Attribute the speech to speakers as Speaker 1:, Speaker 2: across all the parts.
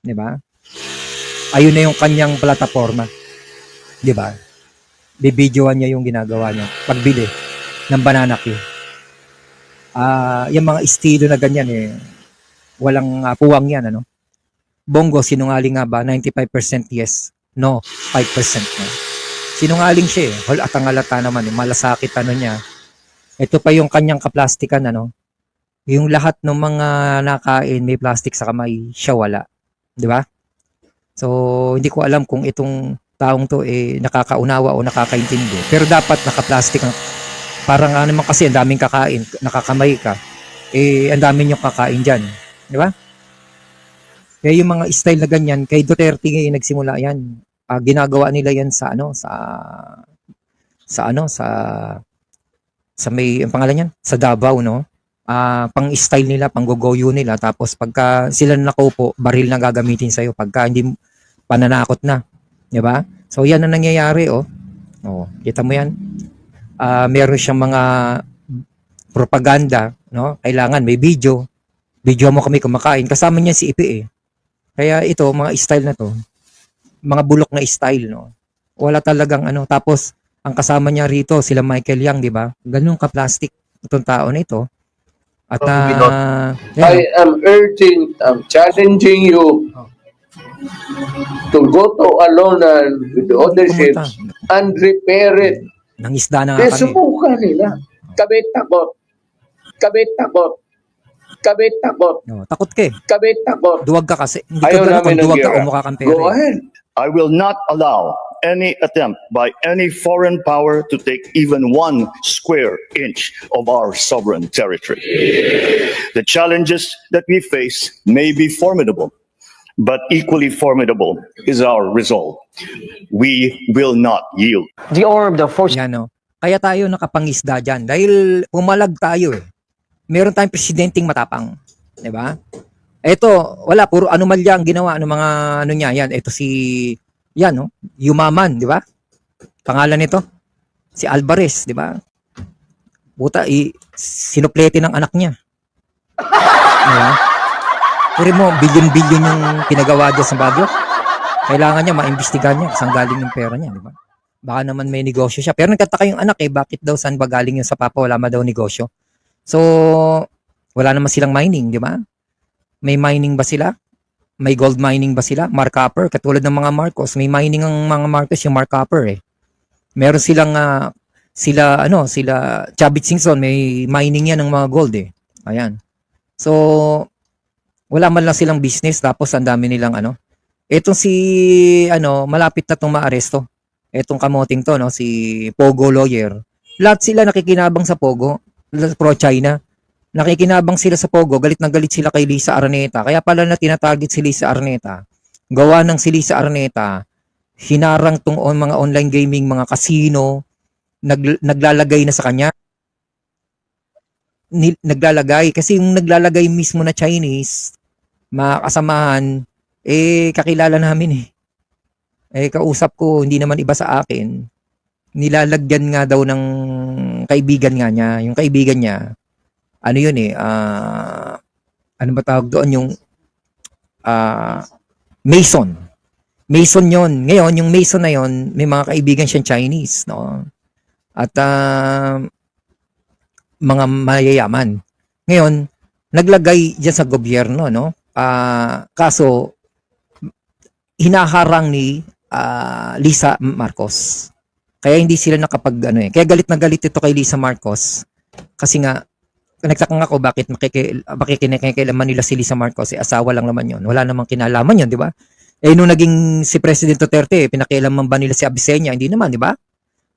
Speaker 1: 'di ba? Ayun na yung kanyang plataforma. 'Di ba? Bibidyoan niya yung ginagawa niya pagbili ng banana Q. Ah, yung mga estilo na ganyan eh walang ah, puwang yan ano. Bongo sinungaling nga ba 95% yes. No, 5% no. Sinungaling siya eh. Halatang halata naman eh. Malasakit ano niya. Ito pa yung kanyang kaplastikan ano. Yung lahat ng mga nakain may plastic sa kamay, siya wala. 'Di ba? So, hindi ko alam kung itong taong to eh nakakaunawa o nakakaintindi. Pero dapat naka-plastic ang parang ano naman kasi ang daming kakain, nakakamay ka. Eh ang dami yung kakain diyan, 'di ba? Kaya yung mga style na ganyan, kay Duterte ngayon nagsimula yan. Ah, ginagawa nila yan sa ano, sa sa ano, sa sa may ang pangalan niyan, sa Davao, no? Ah, pang style nila, pang gogoyo nila tapos pagka sila nakaupo, baril na gagamitin sa iyo pagka hindi pananakot na, 'di ba? So yan ang nangyayari, oh. Oh, kita mo yan? Ah, meron siyang mga propaganda, no? Kailangan may video. Video mo kami kumakain. Kasama niya si Ipi eh. Kaya ito, mga style na to, mga bulok na style, no? Wala talagang ano. Tapos, ang kasama niya rito, sila Michael Yang, di ba? Ganun ka-plastic itong tao na ito. At, ah,
Speaker 2: I
Speaker 1: yan,
Speaker 2: am urging, I'm challenging you to go to Alonan with the other ships and repair it.
Speaker 1: Nangisda na nga kami.
Speaker 2: subukan nila. Kami takot. Kami takot. Kami takot.
Speaker 1: No, takot ka eh.
Speaker 2: Kami takot.
Speaker 1: Duwag ka kasi. Hindi
Speaker 2: Ayaw
Speaker 1: ka gano'n
Speaker 2: namin
Speaker 1: kung
Speaker 2: ng
Speaker 1: duwag ka o mukha kang pera.
Speaker 2: Go ahead.
Speaker 3: I will not allow any attempt by any foreign power to take even one square inch of our sovereign territory. The challenges that we face may be formidable, but equally formidable is our resolve. We will not yield.
Speaker 4: The orb, the force
Speaker 1: Yan, no? Kaya tayo nakapangisda dyan. Dahil pumalag tayo eh. Meron tayong presidenteng matapang. Di ba? Ito, wala, puro anomalya ang ginawa ng mga ano niya. Yan, ito si, yan, no? Yumaman, di ba? Pangalan nito? Si Alvarez, di ba? Buta, i, sinuplete ng anak niya. Di ba? Pero mo, bilyon-bilyon yung pinagawa dyan sa Baguio. Kailangan niya, maimbestigahan niya saan galing yung pera niya, di ba? Baka naman may negosyo siya. Pero nagtataka yung anak eh, bakit daw saan ba galing yun sa papa? Wala ma daw negosyo. So, wala naman silang mining, di ba? May mining ba sila? May gold mining ba sila? Mark Copper, katulad ng mga Marcos. May mining ang mga Marcos, yung Mark Copper eh. Meron silang, ah, sila, ano, sila, Chavit Singson, may mining yan ng mga gold eh. Ayan. So, wala man lang silang business, tapos ang dami nilang, ano, Etong si, ano, malapit na itong maaresto. Etong kamoting to, no, si Pogo Lawyer. Lahat sila nakikinabang sa Pogo, pro-China. Nakikinabang sila sa Pogo, galit na galit sila kay Lisa Araneta. Kaya pala na tinatarget si Lisa Araneta. Gawa ng si Lisa Araneta, hinarang tong on, mga online gaming, mga casino, nag, naglalagay na sa kanya. Ni, naglalagay. Kasi yung naglalagay mismo na Chinese, mga eh, kakilala namin eh. Eh, kausap ko, hindi naman iba sa akin. Nilalagyan nga daw ng kaibigan nga niya. Yung kaibigan niya, ano yun eh, ah, ano ba tawag doon? Yung, ah, Mason. Mason yon Ngayon, yung Mason na yon may mga kaibigan siyang Chinese, no? At, ah, mga mayayaman. Ngayon, naglagay dyan sa gobyerno, no? Ah, kaso, hinaharang ni ah, Lisa Marcos. Kaya hindi sila nakapag ano eh. Kaya galit na galit ito kay Lisa Marcos. Kasi nga nagtaka nga ako bakit makiki bakit kinikilaman nila si Lisa Marcos eh asawa lang naman 'yon. Wala namang kinalaman 'yon, 'di ba? Eh nung naging si President Duterte, eh, pinakialaman ba nila si Abisenya? Hindi naman, 'di ba?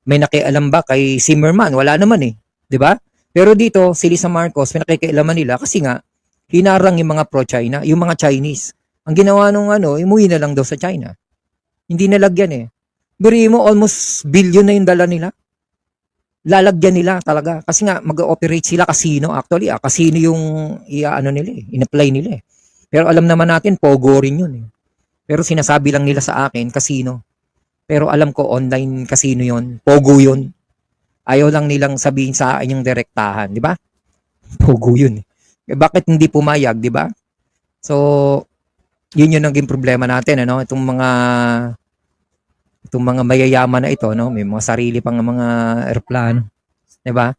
Speaker 1: May nakialam ba kay Zimmerman? Wala naman eh, 'di ba? Pero dito si Lisa Marcos pinakikialaman nila kasi nga hinarang yung mga pro-China, yung mga Chinese. Ang ginawa nung ano, umuwi na lang daw sa China. Hindi nalagyan eh. Biri mo, almost billion na yung dala nila. Lalagyan nila talaga. Kasi nga, mag-operate sila casino. Actually, ah, casino yung i-ano nila eh. In-apply nila eh. Pero alam naman natin, pogo rin yun eh. Pero sinasabi lang nila sa akin, casino. Pero alam ko, online casino yun. Pogo yun. Ayaw lang nilang sabihin sa akin yung direktahan. Di ba? Pogo yun eh. Eh, Bakit hindi pumayag, di ba? So, Yun yung naging problema natin, ano? Itong mga itong mga mayayaman na ito, no? May mga sarili pang mga eroplano. 'Di ba?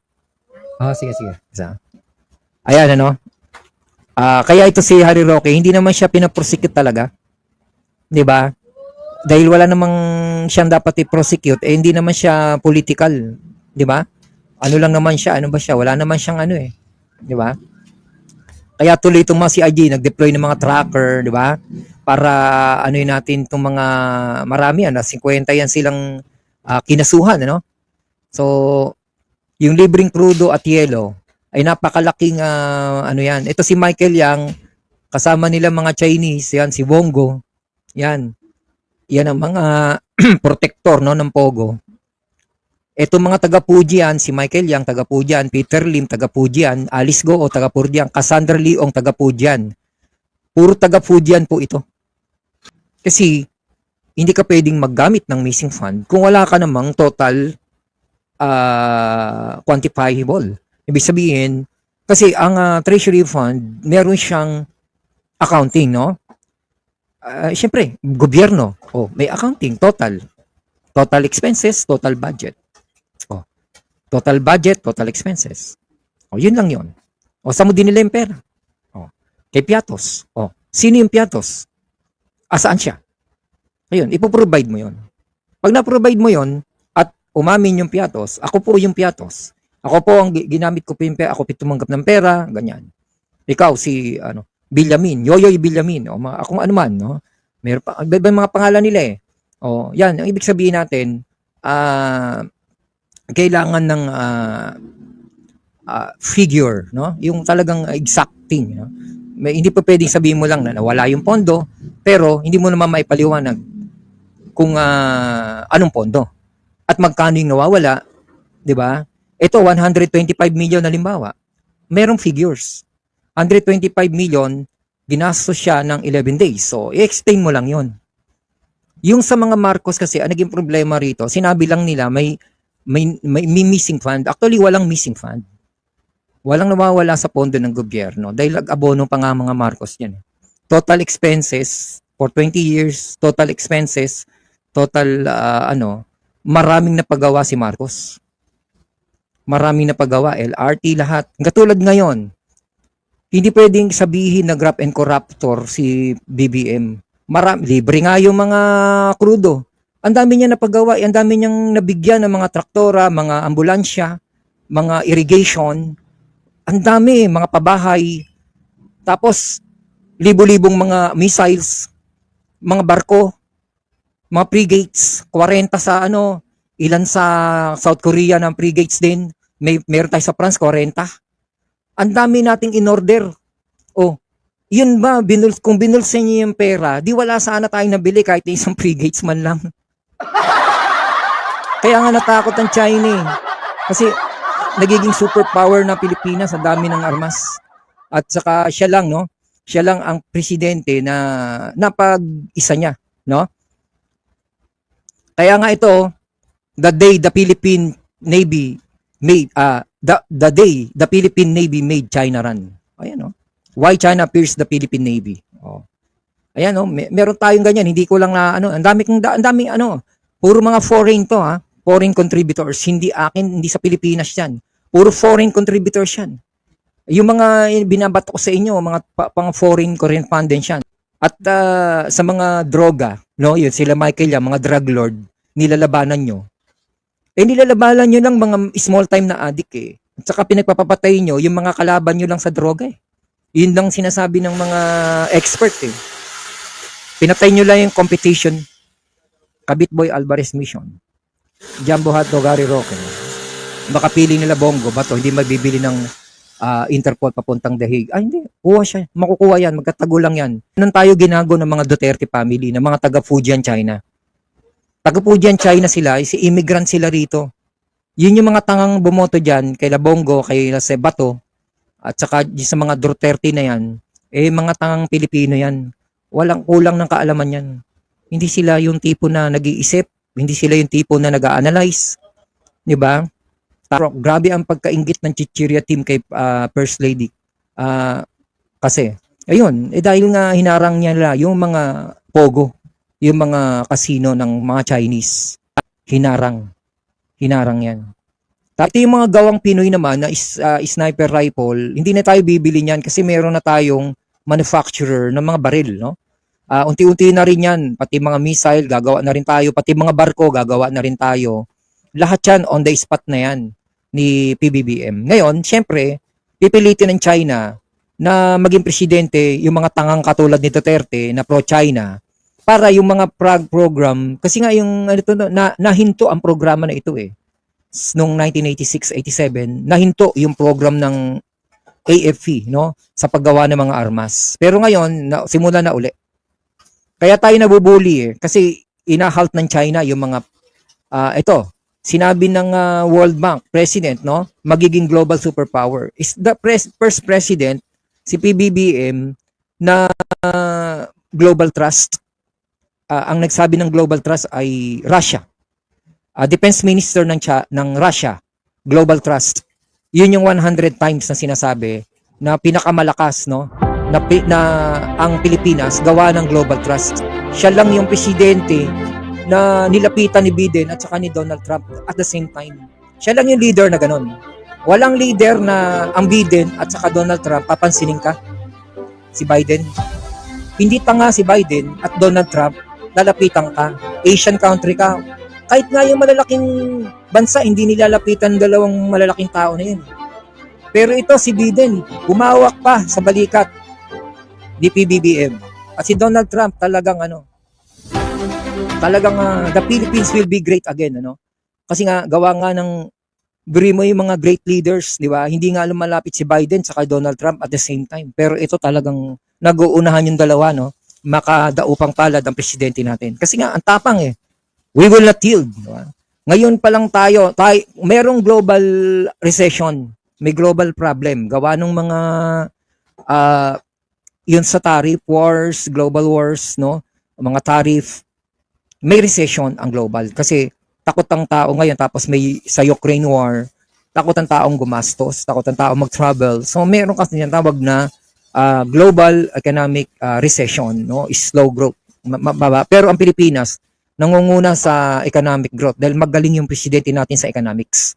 Speaker 1: Ah, sige, sige. Isa. Ayan, ano? Ah, kaya ito si Harry Roque, hindi naman siya pinaprosecute talaga. 'Di ba? Dahil wala namang siyang dapat i-prosecute, eh hindi naman siya political, 'di ba? Ano lang naman siya, ano ba siya? Wala naman siyang ano eh. 'Di ba? Kaya tuloy itong mga CIG, nag-deploy ng mga tracker, di ba? Para ano yun natin itong mga marami, ano, 50 yan silang ah, kinasuhan, ano? So, yung libreng crudo at yelo ay napakalaking ah, ano yan. Ito si Michael Yang, kasama nila mga Chinese, yan, si Bongo, yan. Yan ang mga protector no, ng Pogo. Ito mga taga Pujian, si Michael Yang taga Pujian, Peter Lim taga Pujian, Alice Go o taga Pujian, Cassandra Leong taga Pujian. Puro taga Pujian po ito. Kasi hindi ka pwedeng maggamit ng missing fund kung wala ka namang total uh, quantifiable. Ibig sabihin, kasi ang ah, treasury fund, meron siyang accounting, no? Ah, Siyempre, gobyerno, oh, may accounting, total. Total expenses, total budget. Oh, total budget, total expenses. Oh, yun lang yun. O, saan mo dinila yung pera? Oh, kay Piatos. Oh, sino yung Piatos? Asaan siya? Ayun, ipoprovide mo yun. Pag na-provide mo yun, at umamin yung Piatos, ako po yung Piatos. Ako po ang gi- ginamit ko po yung pera, ako po tumanggap ng pera, ganyan. Ikaw, si, ano, Bilyamin, Yoyoy Bilyamin, o mga, akong ano man, no? Meron pa, iba mga pangalan nila eh. O, yan, ang ibig sabihin natin, ah, kailangan ng ah, ah, figure, no? Yung talagang exacting, no? May, hindi pa pwedeng sabihin mo lang na nawala yung pondo, pero hindi mo naman maipaliwanag kung ah, anong pondo at magkano yung nawawala, 'di ba? Ito 125 million halimbawa. Merong figures. 125 million ginastos siya ng 11 days. So, i-explain mo lang 'yon. Yung sa mga Marcos kasi, ang naging problema rito, sinabi lang nila may may, may, may missing fund. Actually, walang missing fund. Walang nawawala sa pondo ng gobyerno dahil ag-abono pa nga mga Marcos yan. eh. Total expenses for 20 years, total expenses, total ah, ano, maraming napagawa si Marcos. Maraming napagawa, LRT lahat. Katulad ngayon, hindi pwedeng sabihin na grab and corruptor si BBM. Marami, libre nga yung mga krudo. Ang dami niya napagawa, ang dami niyang nabigyan ng mga traktora, mga ambulansya, mga irrigation. Ang dami, mga pabahay. Tapos, libo-libong mga missiles, mga barko, mga frigates, 40 sa ano, ilan sa South Korea ng frigates din. May meron tayo sa France 40. Ang dami nating in-order. Oh, yun ba, binul kung binulsa niyo yung pera, di wala sana tayong nabili kahit isang frigates man lang. Kaya nga natakot ang China eh. Kasi nagiging superpower na Pilipinas sa dami ng armas. At saka siya lang, no? Siya lang ang presidente na napag-isa niya, no? Kaya nga ito, the day the Philippine Navy made, uh, the, the day the Philippine Navy made China run. Ayan, no? Why China fears the Philippine Navy. Oh. Ayan, no? May, meron tayong ganyan. Hindi ko lang na, ano, ang dami ang daming, ano, puro mga foreign to, ha? Foreign contributors. Hindi akin, hindi sa Pilipinas yan. Puro foreign contributors yan. Yung mga binabato ko sa inyo, mga pa, pang foreign correspondents yan. At ah, sa mga droga, no, yun, sila Michael yan, mga drug lord, nilalabanan nyo. Eh, nilalabanan nyo lang mga small time na addict eh. At saka pinagpapapatay nyo yung mga kalaban nyo lang sa droga eh. Yun lang sinasabi ng mga expert eh. Pinatay nyo lang yung competition. Kabit Boy Alvarez Mission. Jumbo Hot Dogari Roque. Baka pili nila Bongo, bato, hindi magbibili ng ah, Interpol papuntang Dahig. Ay, hindi. Kuha siya. Makukuha yan. Magkatago lang yan. Ganun tayo ginago ng mga Duterte family, ng mga taga Fujian, China. Taga Fujian, China sila. Si immigrant sila rito. Yun yung mga tangang bumoto dyan, kay Bongo, kay Sebato, at saka sa mga Duterte na yan, eh mga tangang Pilipino yan. Walang kulang ng kaalaman yan. Hindi sila yung tipo na nag-iisip, hindi sila yung tipo na nag-analyze. 'Di ba? Grabe ang pagkaingit ng Chichiria team kay ah, First Lady. Ah, kasi Ayun, eh dahil nga hinarang niya yung mga pogo, yung mga casino ng mga Chinese. Hinarang. Hinarang yan. Tapos yung mga gawang Pinoy naman na is, ah, sniper rifle, hindi na tayo bibili niyan kasi meron na tayong manufacturer ng mga baril, no? Ah, unti-unti na rin yan, pati mga missile, gagawa na rin tayo, pati mga barko, gagawa na rin tayo. Lahat yan on the spot na yan ni PBBM. Ngayon, syempre, pipilitin ng China na maging presidente yung mga tangang katulad ni Duterte na pro-China para yung mga prog program kasi nga yung ano to, na nahinto ang programa na ito eh. Noong 1986-87 nahinto yung program ng AFP no? Sa paggawa ng mga armas. Pero ngayon na, simula na uli kaya tayo nabubuli eh. Kasi inahalt ng China yung mga ah, ito. Sinabi ng ah, World Bank president no? Magiging global superpower. Is the pres- first president si PBBM na ah, global trust. Ah, ang nagsabi ng global trust ay Russia. Ah, defense minister ng Cha- ng Russia global trust. Yun yung 100 times na sinasabi na pinakamalakas no na, na ang Pilipinas gawa ng global trust. Siya lang yung presidente na nilapitan ni Biden at saka ni Donald Trump at the same time. Siya lang yung leader na ganun. Walang leader na ang Biden at saka Donald Trump. Papansinin ka si Biden. Hindi tanga si Biden at Donald Trump. Lalapitan ka. Asian country ka. Kahit nga yung malalaking bansa hindi nilalapitan dalawang malalaking tao na yun. Pero ito si Biden. Humawak pa sa balikat ni PBBM at si Donald Trump talagang ano talagang ah, the Philippines will be great again ano? Kasi nga gawa nga ng buri mo yung mga great leaders di ba? Hindi nga lumalapit si Biden saka Donald Trump at the same time. Pero ito talagang nag-uunahan yung dalawa no? Makadaupang palad ang presidente natin. Kasi nga ang tapang eh. We will not yield di ba? ngayon pa lang tayo, tayo merong global recession. May global problem. Gawa ng mga ah yun sa tariff wars global wars no? Mga tariff may recession ang global. Kasi takot ang tao ngayon tapos may sa Ukraine war takot ang taong gumastos takot ang taong mag-travel. So meron kasi yung tawag na ah, global economic ah, recession no? Slow growth. Ma- mababa pero ang Pilipinas nangunguna sa economic growth dahil magaling yung presidente natin sa economics.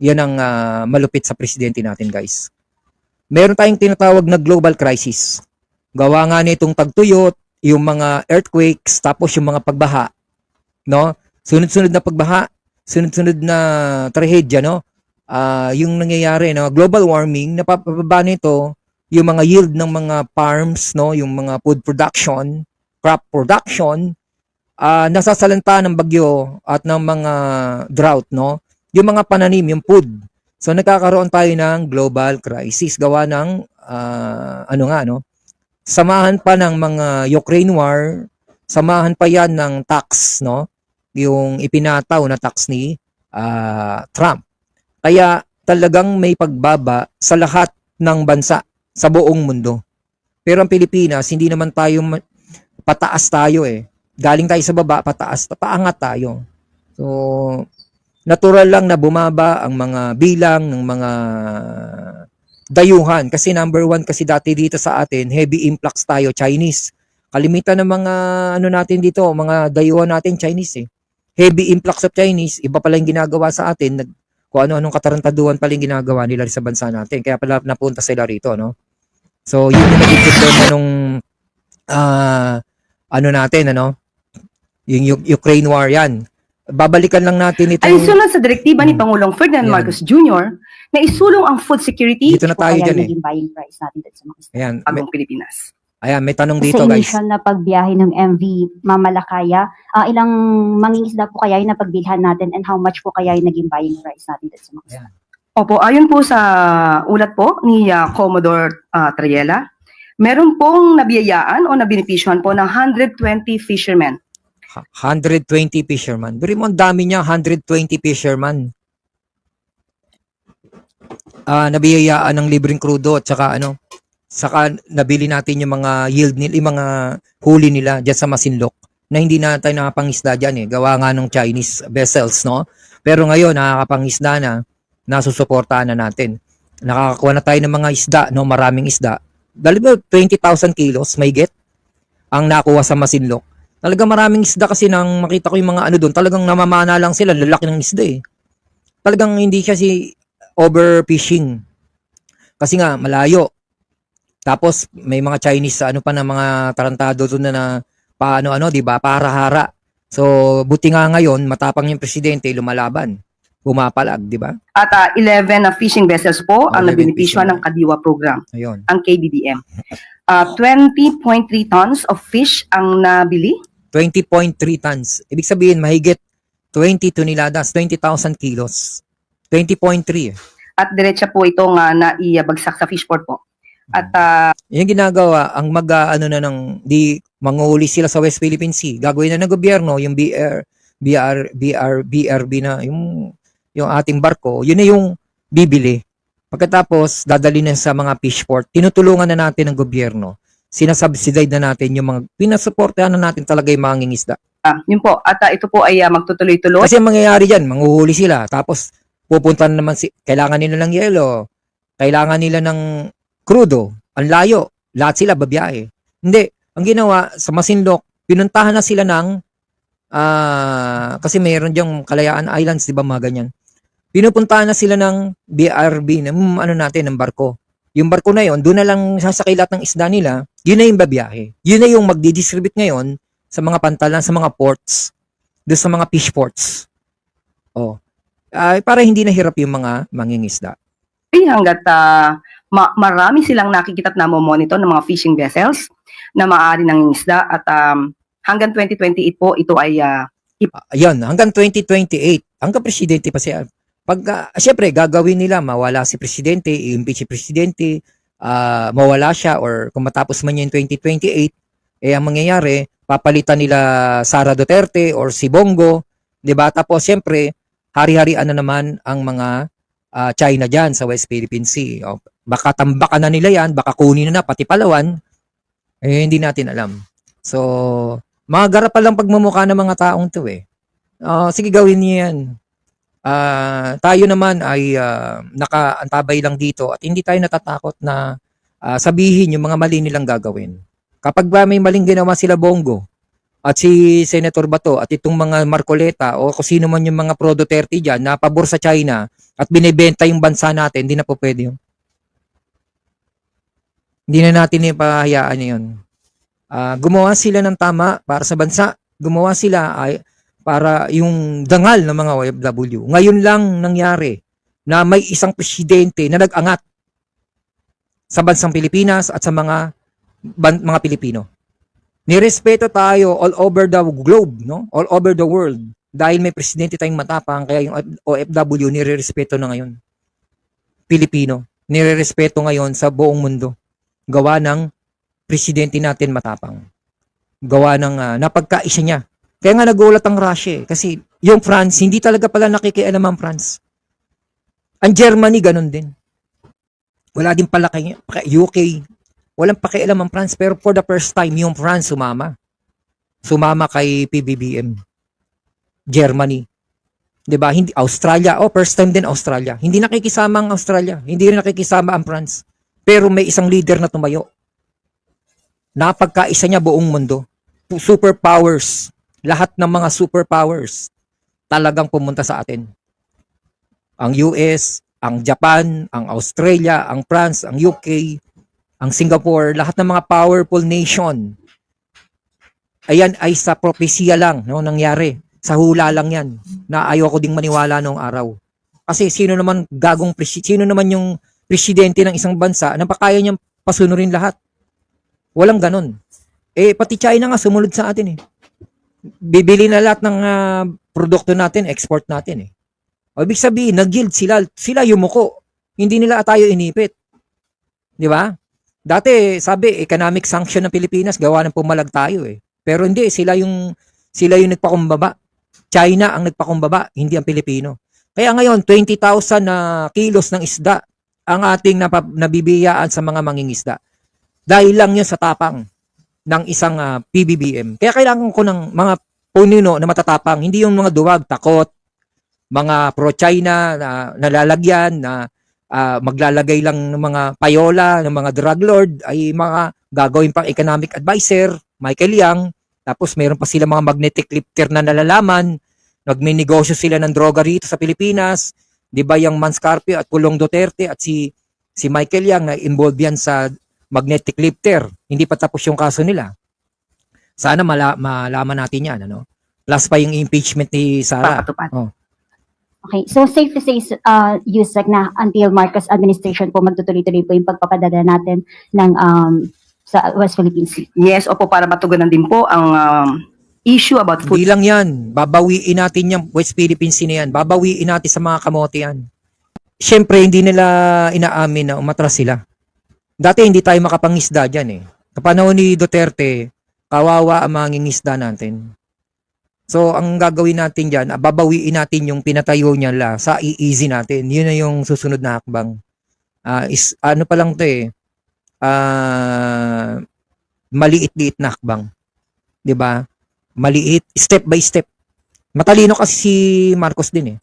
Speaker 1: Yan ang ah, malupit sa presidente natin guys. Meron tayong tinatawag na global crisis gawa nga nitong tagtuyot yung mga earthquakes tapos yung mga pagbaha no? Sunod-sunod na pagbaha sunod-sunod na trahedya no? Ah, yung nangyayari no? Global warming napapababa nito yung mga yield ng mga farms no? Yung mga food production crop production ah nasasalanta ng bagyo at ng mga drought no? Yung mga pananim yung food. So nagkakaroon tayo ng global crisis. Gawa ng ah, ano nga no samahan pa ng mga Ukraine war samahan pa yan ng tax no yung ipinataw na tax ni ah, Trump kaya talagang may pagbaba sa lahat ng bansa sa buong mundo. Pero ang Pilipinas, hindi naman tayo pataas tayo eh. Galing tayo sa baba, pataas, paangat tayo. So, natural lang na bumaba ang mga bilang ng mga dayuhan. Kasi number one kasi dati dito sa atin, heavy influx tayo, Chinese. Kalimitan ng mga ano natin dito, mga dayuhan natin, Chinese eh. Heavy influx of Chinese, iba pala yung ginagawa sa atin, nag, kung ano-anong katarantaduhan pala yung ginagawa nila sa bansa natin. Kaya pala napunta sila rito, no? So, yun yung naging problema nung ah, ano natin, ano? Yung, Ukraine war yan. Babalikan lang natin ito.
Speaker 4: Ay sunod sa direktiba ni
Speaker 1: Hmm.
Speaker 4: Pangulong Ferdinand
Speaker 1: Yan.
Speaker 4: Marcos Jr. na isulong ang food security
Speaker 1: Dito na tayo dyan eh.
Speaker 5: buying price natin dito sa mga.
Speaker 1: Ayan, may,
Speaker 4: bagong Pilipinas.
Speaker 1: ayan, may tanong dito,
Speaker 5: sa
Speaker 1: guys.
Speaker 5: initial na pagbiyahe ng MV Mamalakaya, ah, ilang mangingisda po kaya yung napagbilhan natin and how much po kaya yung naging buying price natin dito sa mga isda?
Speaker 4: Opo, ayon po sa ulat po ni ah, Commodore uh, Triela, meron pong nabiyayaan o nabenepisyohan po ng 120 fishermen.
Speaker 1: Ha- 120 fisherman. Biri mo, ang dami niya, 120 fisherman. Ah, nabiyayaan ng libreng krudo at saka ano, saka nabili natin yung mga yield nila, yung mga huli nila diyan sa Masinloc na hindi na tayo nakapangisda diyan eh. Gawa nga ng Chinese vessels, no? Pero ngayon nakakapangisda na, nasusuportahan na natin. Nakakakuha na tayo ng mga isda, no? Maraming isda. dali ba 20,000 kilos, may get, ang nakuha sa Masinloc. Talaga maraming isda kasi nang makita ko yung mga ano doon, talagang namamana lang sila, lalaki ng isda eh. Talagang hindi siya si overfishing. Kasi nga, malayo. Tapos, may mga Chinese, ano pa na mga tarantado doon na, na paano ano, di ba, para-hara. So, buti nga ngayon, matapang yung presidente, lumalaban. Pumapalag, di ba?
Speaker 4: At ah, 11 na fishing vessels po ang
Speaker 1: 11
Speaker 4: nabinipisyo ng Kadiwa program,
Speaker 1: Ayun.
Speaker 4: ang KBBM. Ah, 20.3 tons of fish ang nabili
Speaker 1: 20.3 tons. Ibig sabihin, mahigit 20 toneladas, 20,000 kilos. 20.3. eh.
Speaker 4: at diretsa po itong uh, naibagsak sa fishport po. At ah,
Speaker 1: Yung ginagawa, ang mag ah, ano na ng di manguhuli sila sa West Philippine Sea. Gagawin na ng gobyerno yung BR BR BR BRB na yung yung ating barko, yun na yung bibili. Pagkatapos dadali na sa mga fish port, tinutulungan na natin ng gobyerno. Sinasubsidize na natin yung mga pinasuportahan na natin talaga yung mga ngingisda.
Speaker 4: ah, yun po, at ah, ito po ay ah, magtutuloy-tuloy.
Speaker 1: Kasi ang mangyayari diyan, manguhuli sila tapos pupunta na naman si kailangan nila ng yelo, kailangan nila ng krudo, ang layo, lahat sila babiyahe. Hindi, ang ginawa sa Masinloc, pinuntahan na sila ng ah kasi mayroon diyang Kalayaan Islands, 'di ba, mga ganyan. Pinupuntahan na sila ng BRB, ng ano natin, ng barko. Yung barko na yon, doon na lang sasakay lahat ng isda nila, yun na yung babiyahe. Yun na yung magdi-distribute ngayon sa mga pantalan, sa mga ports, doon sa mga fish ports. Oh. Ay para hindi nahirap yung mga mangingisda.
Speaker 4: hanggat ah, ma- marami silang nakikita at namomonitor ng mga fishing vessels na maaari ng isda at um, hanggang 2028 po ito ay ah,
Speaker 1: Ayun, hanggang 2028, hanggang presidente pa siya. Pag, uh, syempre, gagawin nila, mawala si presidente, i-impeach si presidente, ah, mawala siya, or kung matapos man niya yung 2028, eh, ang mangyayari, papalitan nila Sara Duterte or si Bongo, di ba? Tapos, syempre, hari-harian na naman ang mga ah, China dyan sa West Philippine Sea. O, baka tambakan na nila yan, baka kunin na na, pati Palawan, eh, hindi natin alam. So, mga garap pa lang pagmumukha ng mga taong to eh. Ah, sige, gawin niyo yan. Ah, tayo naman ay ah, nakaantabay lang dito at hindi tayo natatakot na ah, sabihin yung mga mali nilang gagawin. Kapag ba may maling ginawa sila Bongo at si Senator Bato at itong mga Marcoleta o kung sino man yung mga pro Duterte dyan na pabor sa China at binibenta yung bansa natin, hindi na po pwede yun. Hindi na natin ipahayaan yun. Ah, gumawa sila ng tama para sa bansa. Gumawa sila ay para yung dangal ng mga OFW. Ngayon lang nangyari na may isang presidente na nag-angat sa bansang Pilipinas at sa mga ban- mga Pilipino. Nirespeto tayo all over the globe, no? All over the world. Dahil may presidente tayong matapang, kaya yung OFW nirerespeto na ngayon. Pilipino. Nirerespeto ngayon sa buong mundo. Gawa ng presidente natin matapang. Gawa ng ah, napagkaisa niya. Kaya nga nagulat ang Russia eh, kasi yung France, hindi talaga pala nakikialam ang France. Ang Germany, ganun din. Wala din pala kay UK. Walang pakialam ang France, pero for the first time, yung France sumama. Sumama kay PBBM. Germany. 'Di ba? Hindi Australia. Oh, first time din Australia. Hindi nakikisama ang Australia. Hindi rin nakikisama ang France. Pero may isang leader na tumayo napagkaisa niya buong mundo. Superpowers. Lahat ng mga superpowers talagang pumunta sa atin. Ang US, ang Japan, ang Australia, ang France, ang UK, ang Singapore, lahat ng mga powerful nation. Ayan ay sa propesya lang no, nangyari. Sa hula lang yan. Na ayaw ko ding maniwala noong araw. Kasi sino naman gagong sino naman yung presidente ng isang bansa na pakaya niyang pasunurin lahat. Walang ganun. Eh, pati China nga sumunod sa atin eh. Bibili na lahat ng ah, produkto natin, export natin eh. O, ibig sabihin, nag-yield sila. Sila yumuko. Hindi nila tayo inipit. Di ba? Dati, sabi, economic sanction ng Pilipinas, gawa ng pumalag tayo eh. Pero hindi, sila yung, sila yung nagpakumbaba. China ang nagpakumbaba, hindi ang Pilipino. Kaya ngayon, 20,000 na kilos ng isda ang ating nabibiyaan sa mga mangingisda. Dahil lang yun sa tapang ng isang ah, PBBM. Kaya kailangan ko ng mga punino na matatapang, hindi yung mga duwag, takot, mga pro-China na nalalagyan, na ah, maglalagay lang ng mga payola, ng mga drug lord, ay mga gagawin pang economic advisor, Michael Yang, tapos meron pa sila mga magnetic lifter na nalalaman, nagminegosyo sila ng droga rito sa Pilipinas, di ba yung Manscarpio at Pulong Duterte at si si Michael Yang na involved yan sa magnetic lifter. Hindi pa tapos yung kaso nila. Sana mala, malaman natin yan, ano? Plus pa yung impeachment ni Sara.
Speaker 4: Papatupad.
Speaker 5: Okay, so safe to say, uh, Yusek, na until Marcos administration po magtutuloy-tuloy po yung pagpapadala natin ng um, sa West Philippine Sea.
Speaker 4: Yes, opo, para matugunan din po ang um, issue about food
Speaker 1: Hindi lang yan. Babawiin natin yung West Philippine Sea na yan. Babawiin natin sa mga kamote yan. Siyempre, hindi nila inaamin na umatras sila. Dati hindi tayo makapangisda dyan eh. Kapanahon ni Duterte, kawawa ang mga ngingisda natin. So, ang gagawin natin dyan, babawiin natin yung pinatayo niya la sa i-easy natin. Yun na yung susunod na hakbang. Ah, is, ano pa lang to eh, ah, maliit-liit na hakbang. ba? Maliit, step by step. Matalino kasi si Marcos din eh.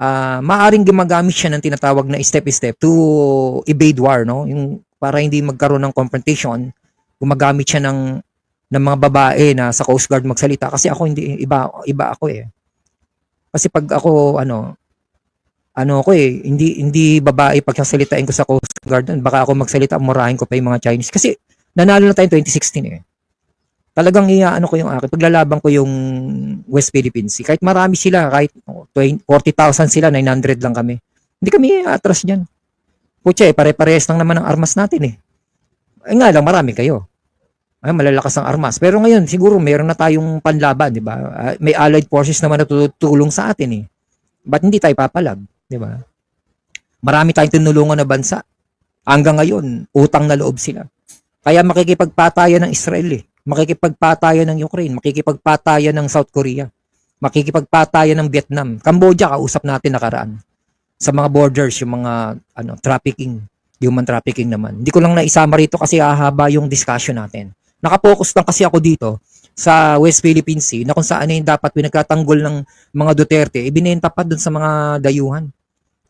Speaker 1: Ah, maaring gumagamit siya ng tinatawag na step by step to evade war, no? Yung para hindi magkaroon ng confrontation, gumagamit siya ng ng mga babae na sa Coast Guard magsalita kasi ako hindi iba iba ako eh. Kasi pag ako ano ano ako eh, hindi hindi babae pagkasalitain ko sa Coast Guard, baka ako magsalita, murahin ko pa yung mga Chinese. Kasi nanalo na tayo 2016 eh. Talagang iaano ko yung akin, paglalaban ko yung West Philippine Sea. Kahit marami sila, kahit 20 40,000 sila, 900 lang kami. Hindi kami atras dyan. Putya eh, pare-parehas lang naman ang armas natin eh. Ay nga lang, marami kayo. Ay, malalakas ang armas. Pero ngayon, siguro meron na tayong panlaban, di ba? Ah, May allied forces naman na tutulong sa atin eh. Ba't hindi tayo papalag? Di ba? Marami tayong tinulungan na bansa. Hanggang ngayon, utang na loob sila. Kaya makikipagpatayan ng Israel eh. Makikipagpatayan ng Ukraine. Makikipagpatayan ng South Korea. Makikipagpatayan ng Vietnam. Cambodia, kausap natin nakaraan. Sa mga borders, yung mga ano, trafficking, human trafficking naman. Hindi ko lang naisama rito kasi hahaba yung discussion natin. Nakapokus lang kasi ako dito sa West Philippine Sea na kung saan yung dapat pinagkatanggol ng mga Duterte, ibinenta pa dun sa mga dayuhan.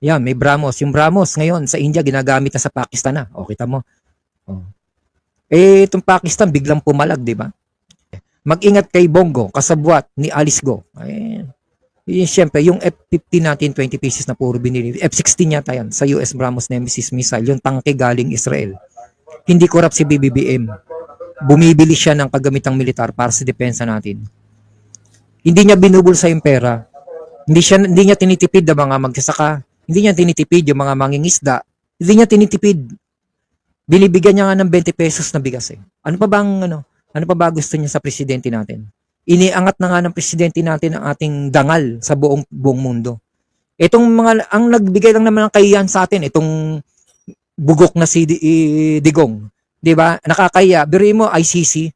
Speaker 1: Yan, may Brahmos. Yung Brahmos ngayon sa India ginagamit na sa Pakistan na. O, kita mo. O. Eh, itong Pakistan biglang pumalag, di ba? Mag-ingat kay Bongo, kasabwat ni Alice Go. Ayan. Yun, syempre, yung F-15 natin, 20 pieces na puro binili. F-16 yata yan, sa US Brahmos Nemesis missile. Yung tangke galing Israel. Hindi corrupt si BBBM. Bumibili siya ng kagamitang militar para sa depensa natin. Hindi niya binubulsa yung pera. Hindi siya hindi niya tinitipid ang mga magsasaka. Hindi niya tinitipid yung mga mangingisda. Hindi niya tinitipid. Binibigyan niya nga ng 20 pesos na bigas eh. Ano pa bang ano? Ano pa ba gusto niya sa presidente natin? Iniangat na nga ng presidente natin ang ating dangal sa buong buong mundo. Itong mga ang nagbigay lang naman ng kahiyan sa atin itong bugok na si i- Digong. 'Di ba? Nakakaya. Biri mo ICC.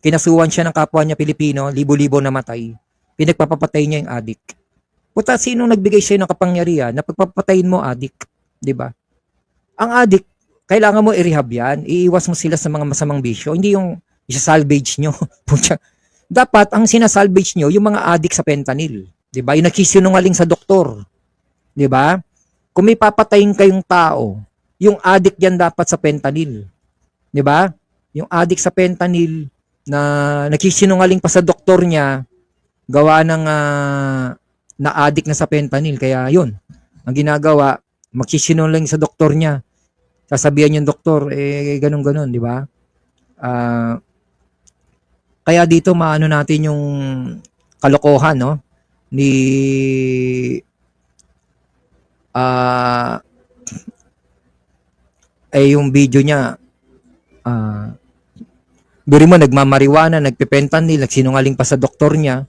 Speaker 1: Kinasuhan siya ng kapwa niya Pilipino, libo-libo namatay. Pinagpapapatay niya yung adik. Puta, sino nagbigay sa'yo ng kapangyarihan na pagpapatayin mo adik? 'Di ba? Ang adik, kailangan mo i-rehab yan. Iiwas mo sila sa mga masamang bisyo. Hindi yung isa-salvage nyo. Dapat, ang sinasalvage nyo, yung mga adik sa fentanyl. 'Di ba? Yung nakisinungaling sa doktor. 'Di ba? Kung may papatayin kayong tao, yung adik yan dapat sa fentanyl. 'Di ba? Yung adik sa fentanyl na nakisinungaling pa sa doktor niya, gawa ng ah, na-addict na sa fentanyl. Kaya yun, ang ginagawa, magsisinungaling sa doktor niya. Sasabihan yung doktor, eh, ganun-ganun, di ba? Ah, kaya dito maano natin yung kalokohan, no? Ni ah eh yung video niya ah Biri mo, nagmamariwana, nagpipentanyl, nagsinungaling pa sa doktor niya.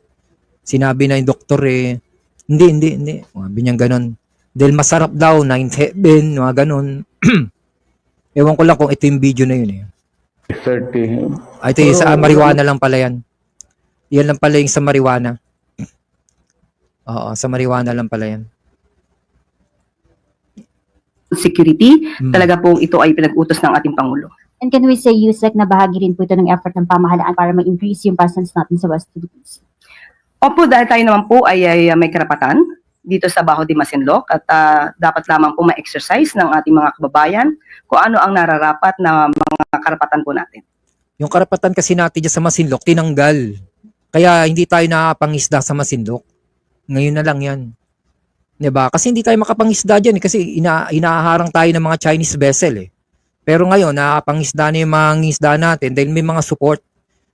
Speaker 1: Sinabi na yung doktor eh, hindi, hindi, hindi. Sabi niya ganon. Dahil masarap daw, ninth heaven, mga ganon. Ewan ko lang kung ito yung video na yun eh.
Speaker 2: 30.
Speaker 1: Ah, ito yung sa marijuana lang pala yan. Yan lang pala yung sa marijuana. Oo, sa marijuana lang pala yan.
Speaker 4: security,
Speaker 1: Hmm.
Speaker 4: talaga pong ito ay pinag-utos ng ating Pangulo.
Speaker 5: And can we say, Yusek, na bahagi rin po ito ng effort ng pamahalaan para ma-increase yung presence natin sa West Philippine Sea?
Speaker 4: Opo, dahil tayo naman po ay, ay may karapatan dito sa Baho de Masinloc at ah, dapat lamang po ma-exercise ng ating mga kababayan kung ano ang nararapat na mga karapatan po natin.
Speaker 1: Yung karapatan kasi natin dyan sa Masinloc, tinanggal. Kaya hindi tayo nakapangisda sa Masinloc. Ngayon na lang yan. 'Di ba? Kasi hindi tayo makapangisda dyan eh, kasi ina inaharang tayo ng mga Chinese vessel eh. Pero ngayon, nakapangisda na yung mga isda natin dahil may mga support.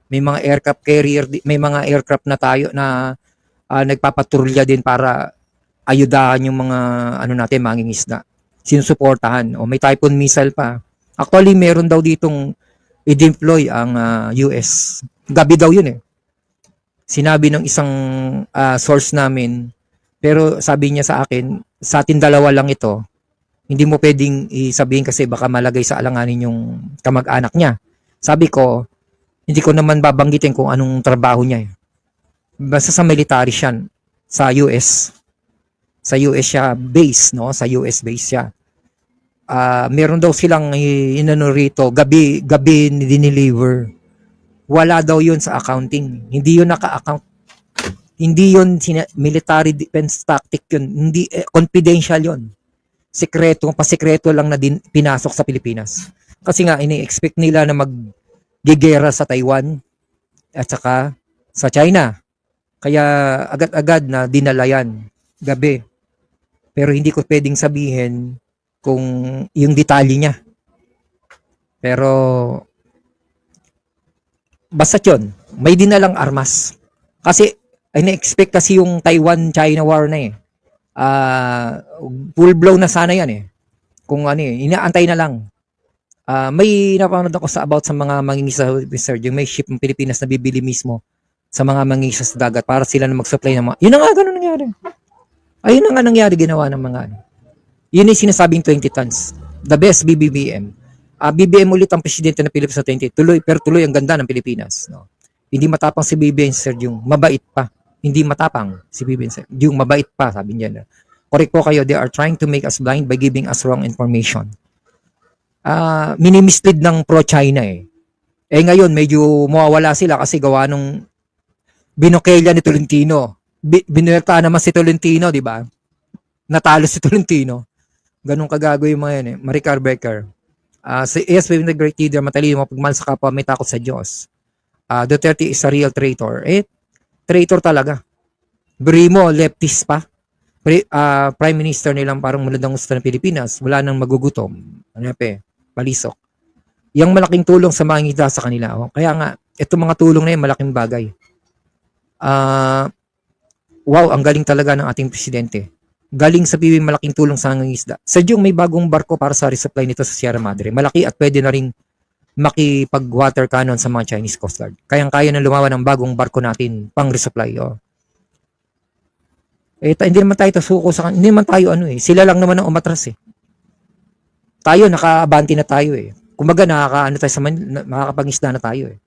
Speaker 1: May mga aircraft carrier, may mga aircraft na tayo na ah, nagpapatrolya din para ayudahan yung mga ano natin, mangingisda. Sinusuportahan. O may Typhoon missile pa. Actually, meron daw ditong i-deploy ang ah, US. Gabi daw yun eh. Sinabi ng isang ah, source namin, pero sabi niya sa akin, sa atin dalawa lang ito, hindi mo pwedeng isabihin kasi baka malagay sa alanganin yung kamag-anak niya. Sabi ko, hindi ko naman babanggitin kung anong trabaho niya eh. Basta sa military siya, sa US. Sa US siya base, no? Sa US base siya. Ah, meron daw silang inano rito, gabi gabi dineliver. Wala daw 'yun sa accounting. Hindi 'yun naka-account. Hindi 'yun military defense tactic 'yun. Hindi eh, confidential 'yun. Sekreto, pasekreto lang na din pinasok sa Pilipinas. Kasi nga ini-expect nila na maggigera sa Taiwan at saka sa China. Kaya agad-agad na dinala yan gabi. Pero hindi ko pwedeng sabihin kung yung detalye niya. Pero basta yun, may dinalang armas. Kasi ina-expect kasi yung Taiwan-China war na eh. Ah, full blow na sana yan eh. Kung ano eh, inaantay na lang. Ah, may napanood ako sa about sa mga mangingisa Sir, yung may ship ng Pilipinas na bibili mismo sa mga mangingisa sa dagat para sila na mag-supply ng mga... Yun na nga, ganun nangyari. Ayun na nga nangyari ginawa ng mga ano. Yun yung sinasabing 20 tons. The best BBBM. Ah, BBM ulit ang presidente ng Pilipinas sa 20. Tuloy, pero tuloy ang ganda ng Pilipinas. No? Hindi matapang si BBM, Sir Jung. Mabait pa. Hindi matapang si Sir Jung. Mabait pa, sabi niya. Correct po kayo, they are trying to make us blind by giving us wrong information. Ah, minimislead ng pro-China eh. Eh ngayon, medyo mawawala sila kasi gawa nung binokelya ni Tolentino. Bi- naman si Tolentino, di ba? Natalo si Tolentino. Ganun kagago yung mga yan eh. Maricar Becker. Ah, si ESP the great leader, matalino, mapagmahal sa kapwa, may takot sa Diyos. Ah, Duterte is a real traitor. Eh, traitor talaga. Brimo, leftist pa. Pre, ah, Prime Minister nilang parang muladang gusto ng Pilipinas. Wala nang magugutom. Ano pa eh, palisok. Yung malaking tulong sa mga ngita sa kanila. Oh. Kaya nga, itong mga tulong na yun, malaking bagay. Ah, wow, ang galing talaga ng ating presidente. Galing sa PBB malaking tulong sa nangingisda. Sa Jung, may bagong barko para sa resupply nito sa Sierra Madre. Malaki at pwede na rin makipag-water cannon sa mga Chinese Coast Guard. Kayang-kaya na lumawan ng bagong barko natin pang resupply. Oh. Eh, hindi naman tayo tasuko sa kan- Hindi naman tayo ano eh. Sila lang naman ang umatras eh. Tayo, naka-abanti na tayo eh. Kumbaga, nakaka, ano tayo sa man, na- makakapangisda na tayo eh.